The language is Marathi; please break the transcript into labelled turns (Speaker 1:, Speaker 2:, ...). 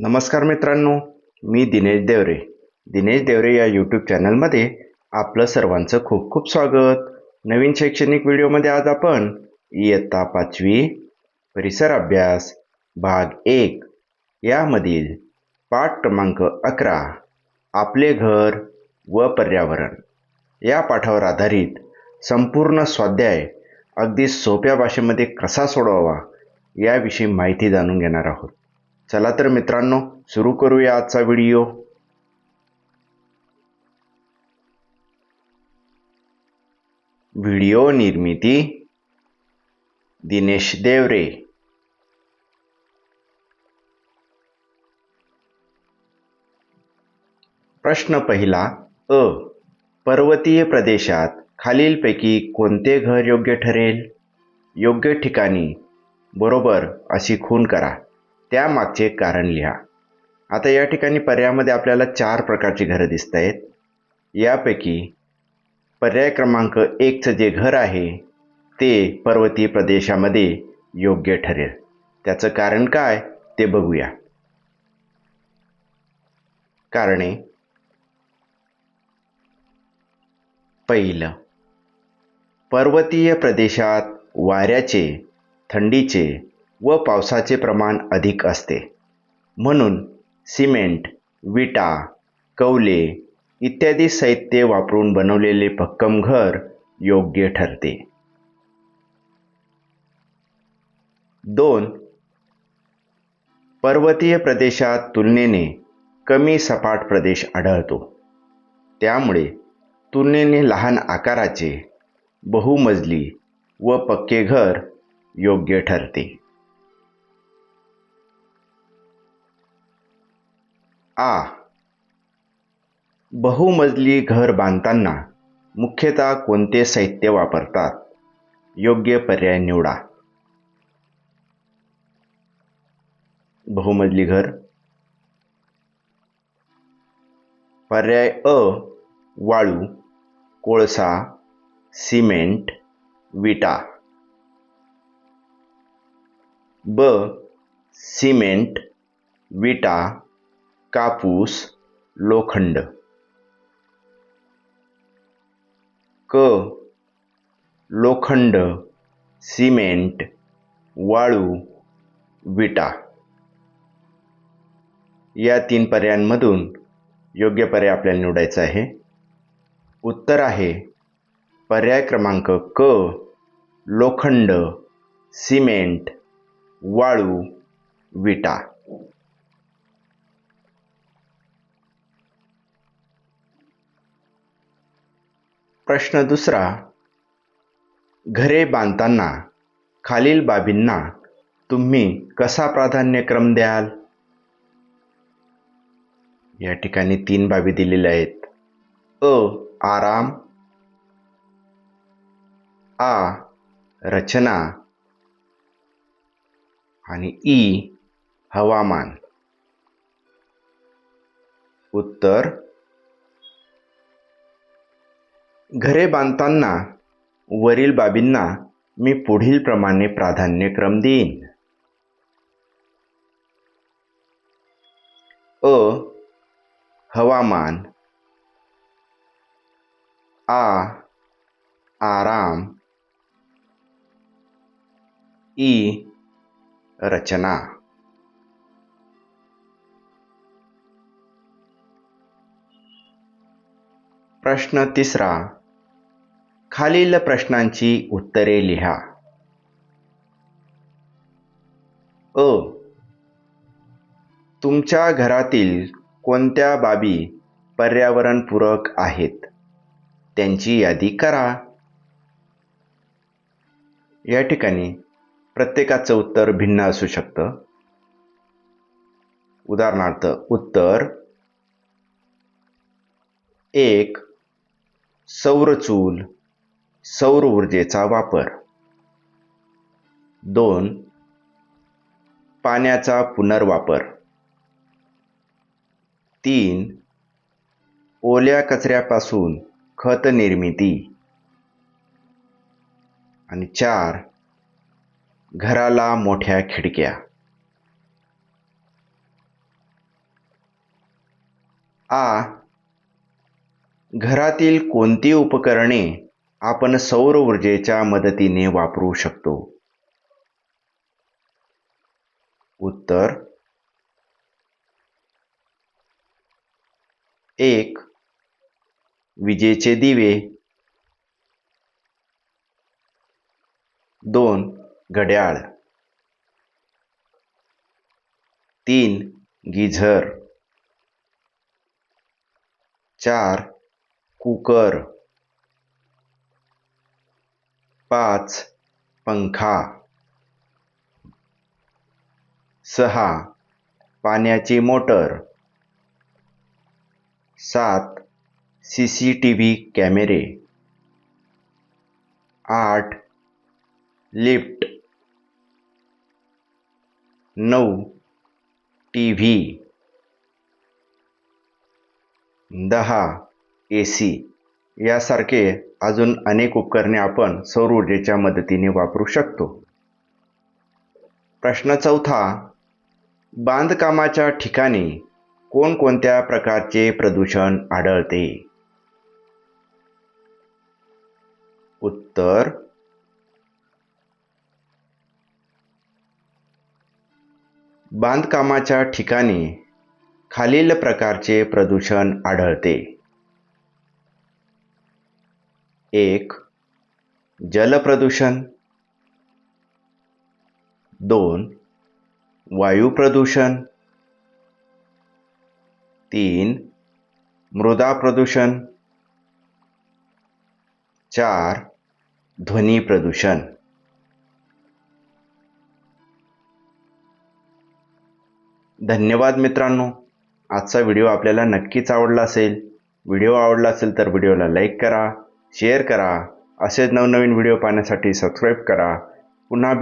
Speaker 1: नमस्कार मित्रांनो मी दिनेश देवरे. दिनेश देवरे या यूट्यूब चॅनलमध्ये आपलं सर्वांचं खूप खूप स्वागत. नवीन शैक्षणिक व्हिडिओमध्ये आज आपण इयत्ता पाचवी परिसर अभ्यास भाग एक यामधील पाठ क्रमांक अकरा आपले घर व पर्यावरण. या पाठावर आधारित संपूर्ण स्वाध्याय अगदी सोप्या भाषेमध्ये कसा सोडवावा याविषयी माहिती जाणून घेणार आहोत. चला तर मित्रांनो सुरू करूया आजचा व्हिडिओ. व्हिडिओ निर्मिती दिनेश देवरे. प्रश्न पहिला अ पर्वतीय प्रदेशात खालीलपैकी कोणते घर योग्य ठरेल? योग्य ठिकाणी बरोबर अशी खून करा. त्यामागचे कारण लिहा. आता या ठिकाणी पर्यायामध्ये आपल्याला चार प्रकारची घरं दिसत आहेत. यापैकी पर्याय क्रमांक एकचं जे घर आहे ते पर्वतीय प्रदेशामध्ये योग्य ठरेल. त्याचं कारण काय ते बघूया. कारणे. पहिलं पर्वतीय प्रदेशात वाऱ्याचे थंडीचे व पावसाचे प्रमाण अधिक असते. म्हणून सिमेंट विटा कौले इत्यादी साहित्य वापरून बनवलेले भक्कम घर योग्य ठरते. दोन पर्वतीय प्रदेशात तुलनेने कमी सपाट प्रदेश आढळतो. त्यामुळे तुलनेने लहान आकाराचे बहुमजली व पक्के घर योग्य ठरते. आ. बहुमजली घर बांधताना मुख्यतः कोणते साहित्य वापरतात? योग्य पर्याय निवडा. बहुमजली घर. पर्याय अ. वाळू कोळसा सिमेंट विटा. ब. सिमेंट विटा कापूस लोखंड. क. लोखंड सिमेंट वाळू विटा. या तीन पर्यायांमधून योग्य पर्याय आपल्याला निवडायचा आहे. उत्तर आहे पर्याय क्रमांक क. लोखंड सिमेंट वाळू विटा. प्रश्न दुसरा. घरे बांधताना खालील बाबींना तुम्ही कसा प्राधान्यक्रम द्याल? या ठिकाणी तीन बाबी दिलेल्या आहेत. अ. आराम. आ. रचना. आणि ई. हवामान. उत्तर घरे बांधताना वरील बाबींना मी पुढील प्रमाणे प्राधान्यक्रम देईन. अ. हवामान. आ. आराम. ई. रचना. प्रश्न तिसरा. खालील प्रश्नांची उत्तरे लिहा. अ. तुमच्या घरातील कोणत्या बाबी पर्यावरणपूरक आहेत? त्यांची यादी करा. या ठिकाणी प्रत्येकाचं उत्तर भिन्न असू शकतं. उदाहरणार्थ उत्तर. एक सौरचूल सौर ऊर्जेचा वापर. दोन पाण्याचा पुनर्वापर. तीन ओल्या कचऱ्यापासून खत निर्मिती. आणि चार घराला मोठ्या खिडक्या. आ घरातील कोणती उपकरणे आपण सौर ऊर्जेच्या मदतीने वापरू शकतो. उत्तर. एक. विजेचे दिवे. दोन. घड्याळ. तीन. गिझर. चार. कुकर. पाच पंखा. सहा पाण्याची मोटर. सात सी सी टी व्ही कॅमेरे. आठ लिफ्ट. नऊ टी व्ही. दहा ए सी. यासारखे अजून अनेक उपकरणे आपण सौर ऊर्जेच्या मदतीने वापरू शकतो. प्रश्न चौथा बांधकामाच्या ठिकाणी कोणकोणत्या प्रकारचे प्रदूषण आढळते? उत्तर बांधकामाच्या ठिकाणी खालील प्रकारचे प्रदूषण आढळते. एक जलप्रदूषण. दोन वायू प्रदूषण तीन मृदा प्रदूषण चार ध्वनी प्रदूषण धन्यवाद मित्रांनो. आजचा व्हिडिओ आपल्याला नक्कीच आवडला असेल. व्हिडिओ आवडला असेल तर व्हिडिओला लाईक करा. शेअर करा. असेच नवनवीन व्हिडिओ पाहण्यासाठी सबस्क्राईब करा. पुन्हा